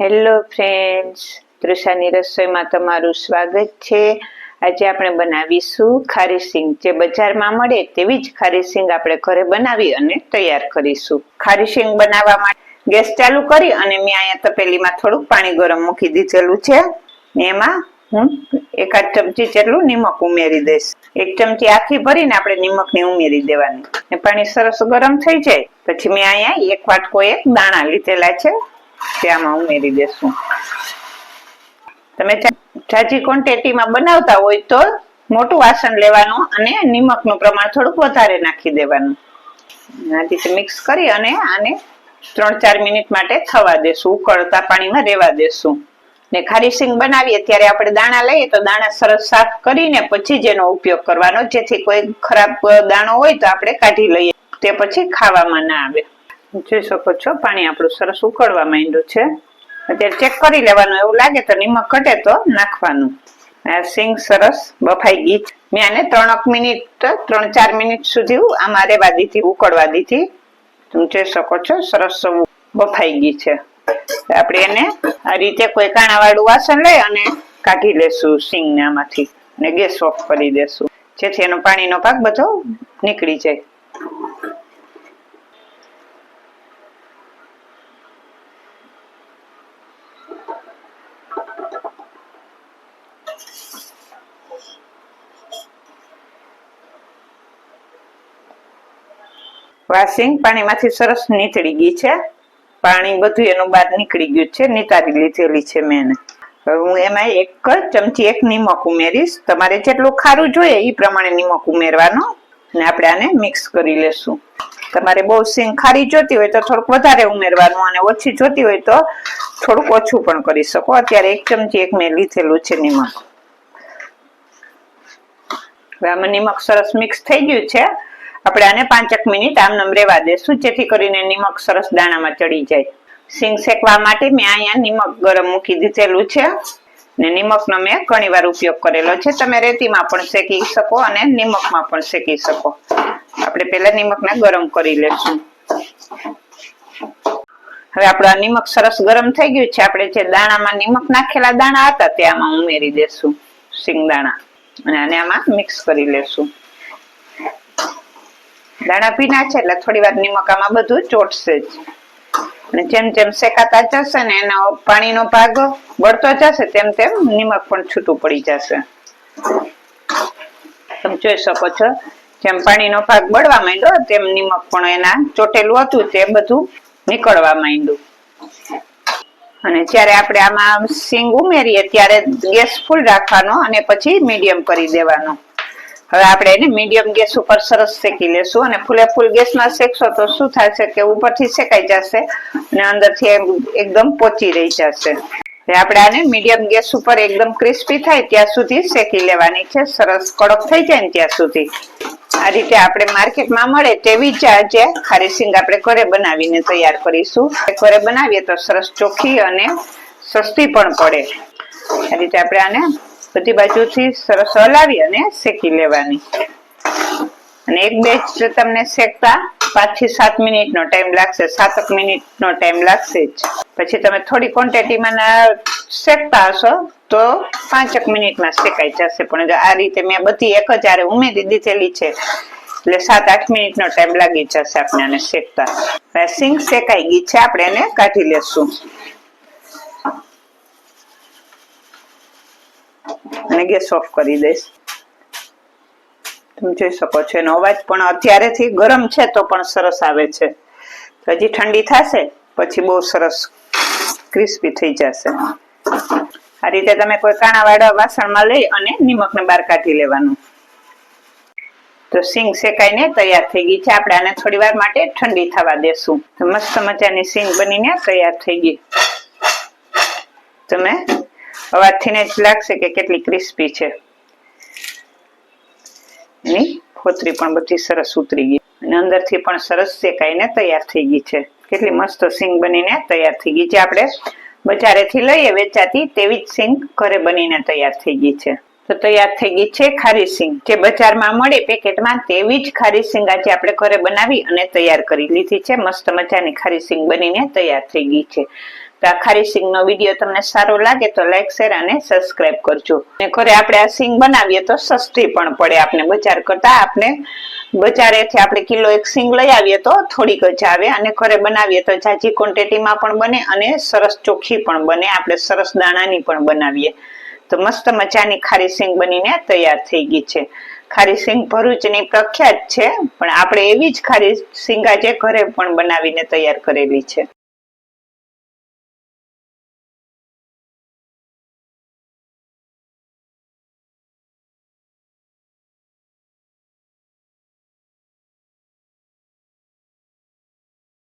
Hello friends તૃષાની રસોઈમાં તમારું સ્વાગત છે. આજે આપણે બનાવીશું ખારી સિંગ. જે બજારમાં મળે તેવી જ ખારી સિંગ આપણે ઘરે બનાવી અને તૈયાર કરીશું. ખારી સિંગ બનાવવા માટે ગેસ ચાલુ કરી અને મેં અહીંયા તપેલીમાં થોડુંક પાણી ગરમ મૂકી દીધેલું છે. એમાં હું એકાદ ચમચી જેટલું નિમક ઉમેરી દઈશ. એક ચમચી આખી ભરીને આપણે નિમકને ઉમેરી દેવાની. પાણી સરસ ગરમ થઈ જાય. પછી મેં અહીંયા એક વાટકો એક દાણા લીધેલા છે. તે ઉમેરી દેશું તમે જાજી ક્વોન્ટિટીમાં બનાવતા હોય તો મોટું વાસણ લેવાનું અને નિમકનું પ્રમાણ થોડુંક વધારે નાખી દેવાનું. આ મિક્સ કરી અને આને ત્રણ ચાર મિનિટ માટે થવા દેશું. ઉકળતા પાણીમાં રહેવા દેશું. ને ખારી સિંગ બનાવીએ ત્યારે આપણે દાણા લઈએ તો દાણા સરસ સાફ કરીને પછી જ એનો ઉપયોગ કરવાનો. જેથી કોઈ ખરાબ દાણો હોય તો આપણે કાઢી લઈએ. તે પછી ખાવામાં ના આવે. જોઈ શકો છો. પાણી આપણું સરસ ઉકળવા માંડ્યું છે. અત્યારે ચેક કરી લેવાનું. એવું લાગે તો નિમક ઘટે તો નાખવાનું. સિંગ સરસ બફાઈ ગઈ. મેં આને ત્રણક મિનિટ ત્રણ ચાર મિનિટ સુધી આમાં રેવા દીધી, ઉકળવા દીધી. તમે જોઈ શકો છો, સરસ બફાઈ ગઈ છે. આપણે એને આ રીતે કોઈ કાણા વાળું વાસણ લઈ અને કાઢી લેશું સિંગ ને આમાંથી. ને ગેસ ઓફ કરી દેશું. જેથી એનો પાણીનો પાક બધો નીકળી જાય. વાસિંગ પાણીમાંથી સરસ નીતળી ગઈ છે. પાણી બધું એનું બહાર નીકળી ગયું છે, નીતારી લીધેલી છે મેં હું એમાં એક ચમચી, એક નિમક ઉમેરીશ. તમારે જેટલું ખારું જોઈએ એ પ્રમાણે નિમક ઉમેરવાનો ને આપણે આને મિક્સ કરી લેશું. તમારે બહુ સિંગ ખારી જોતી હોય તો થોડુંક વધારે ઉમેરવાનું અને ઓછી જોતી હોય તો થોડુંક ઓછું પણ કરી શકો. અત્યારે એક ચમચી એક મેં લીધેલું છે નિમક. હવે આમાં નિમક સરસ મિક્સ થઈ ગયું છે. આપણે આને પાંચક મિનિટ આમ રેવા દેશું, જેથી કરીને નિમક સરસ દાણામાં ચડી જાય. સિંગ શેકવા માટે મેં અહીંયા નિમક ગરમ મૂકી દીધેલું છે ને નિમકનો મેં ઘણી વાર ઉપયોગ કરેલો છે. તમે રેતીમાં પણ શેકી શકો અને નિમકમાં પણ શેકી શકો. આપણે પહેલા નિમકને ગરમ કરી લેશું. હવે આપણો આ નિમક સરસ ગરમ થઈ ગયું છે. આપણે જે દાણામાં નિમક નાખેલા દાણા હતા, તે આમાં ઉમેરી દેશું, સિંગ દાણા. અને આને આમાં મિક્સ કરી લેશું. દાણા ભીના છે એટલે થોડી વાર નિમક આમાં બધું ચોટશે જ. અને જેમ જેમ શેકાતા જશે ને એનો પાણીનો ભાગ બળતો જશે, તેમ તેમ નિમક પણ છૂટું પડી જશે. તમે જોઈ શકો છો, જેમ પાણીનો ભાગ બળવા માંડ્યો, તેમ નિમક પણ એના ચોટેલું હતું, તે બધું નીકળવા માંડ્યું. અને જ્યારે આપણે આમાં સિંગ ઉમેરીએ, ત્યારે ગેસ ફૂલ રાખવાનો અને પછી મીડિયમ કરી દેવાનો. હવે આપણે એને મીડિયમ ગેસ ઉપર સરસ શેકી લેશું અને ફૂલે ફૂલ ગેસમાં શેકશો તો શું થશે કે ઉપરથી શેકાઈ જશે અને અંદરથી એકદમ પોચી રહી જશે. આપણે આને મીડિયમ ગેસ ઉપર એકદમ ક્રિસ્પી થાય ત્યાં સુધી શેકી લેવાની છે. સરસ કડક થઈ જાય ને ત્યાં સુધી. આ રીતે આપણે માર્કેટમાં મળે તેવી જ આજે ખારી સિંગ આપણે ઘરે બનાવીને તૈયાર કરીશું. ઘરે બનાવીએ તો સરસ ચોખ્ખી અને સસ્તી પણ પડે. આ રીતે આપણે આને બધી બાજુથી સરસ હલાવી અને શેકી લેવાની. અને એક બેચ તમને શેકતા પાંચથી સાત મિનિટનો ટાઈમ લાગશે, સાતક મિનિટનો ટાઈમ લાગશે જ. પછી તમે થોડી ક્વોન્ટિટીમાં શેકતા હશો, તો પાંચક મિનિટમાં શેકાઈ જશે. પણ આ રીતે મેં બધી એક જ આરે ઉમેરી દીધેલી છે, એટલે સાત આઠ મિનિટનો ટાઈમ લાગી જશે આપણે આને શેકતા. સિંગ શેકાઈ ગઈ છે, આપણે એને કાઢી લેશું. અને ગેસ ઓફ કરી દઈશ. તમે જોઈ શકો છો, એનો અવાજ પણ અત્યારેથી ગરમ છે તો પણ સરસ આવે છે. હજી ઠંડી થશે, પછી બહુ સરસ ક્રિસ્પી થઈ જશે. આ રીતે તમે કોઈ કાણાવાળા વાસણમાં લઈ અને નિમકને બહાર કાઢી લેવાનું. તો સિંગ શેકાઈને તૈયાર થઈ ગઈ છે. આપણે આને થોડી વાર માટે ઠંડી થવા દેશું. મસ્ત મજાની સિંગ બનીને તૈયાર થઈ ગઈ. તમે અવાજથી જ લાગશે કે કેટલી ક્રિસ્પી છે. એની ખોતરી પણ બધી સરસ ઉતરી ગઈ. અને અંદરથી પણ સરસ શેકાઈને તૈયાર થઈ ગઈ છે. કેટલી મસ્ત સિંગ બનીને તૈયાર થઈ ગઈ છે. આપણે બજારેથી લઈએ વેચાતી તેવી જ સિંગ ઘરે બનીને તૈયાર થઈ ગઈ છે. તો તૈયાર થઈ ગઈ છે ખારી સિંગ. જે બજારમાં મળે પેકેટમાં તેવી જ ખારી સિંગ આજે આપણે ઘરે બનાવી અને તૈયાર કરી લીધી છે. મસ્ત મજાની ખારી સિંગ બનીને તૈયાર થઈ ગઈ છે. તો આ ખારી સિંગનો વીડિયો તમને સારો લાગે તો લાઈક શેર અને સબસ્ક્રાઇબ કરજો. અને ઘરે આપણે આ સિંગ બનાવીએ તો સસ્તી પણ પડે આપણે બજાર કરતા. આપણે બજારેથી આપણે કિલો એક સિંગ લઈ આવીએ તો થોડીક જ આવે. અને ઘરે બનાવીએ તો ઝાઝી ક્વોન્ટિટીમાં પણ બને અને સરસ ચોખ્ખી પણ બને. આપણે સરસ દાણાની પણ બનાવીએ. તો મસ્ત મજાની ખારી સિંગ બનીને તૈયાર થઈ ગઈ છે. ખારી સિંગ ભરૂચની પ્રખ્યાત છે, પણ આપણે એવી જ ખારી સિંગ આજે ઘરે પણ બનાવીને તૈયાર કરેલી છે.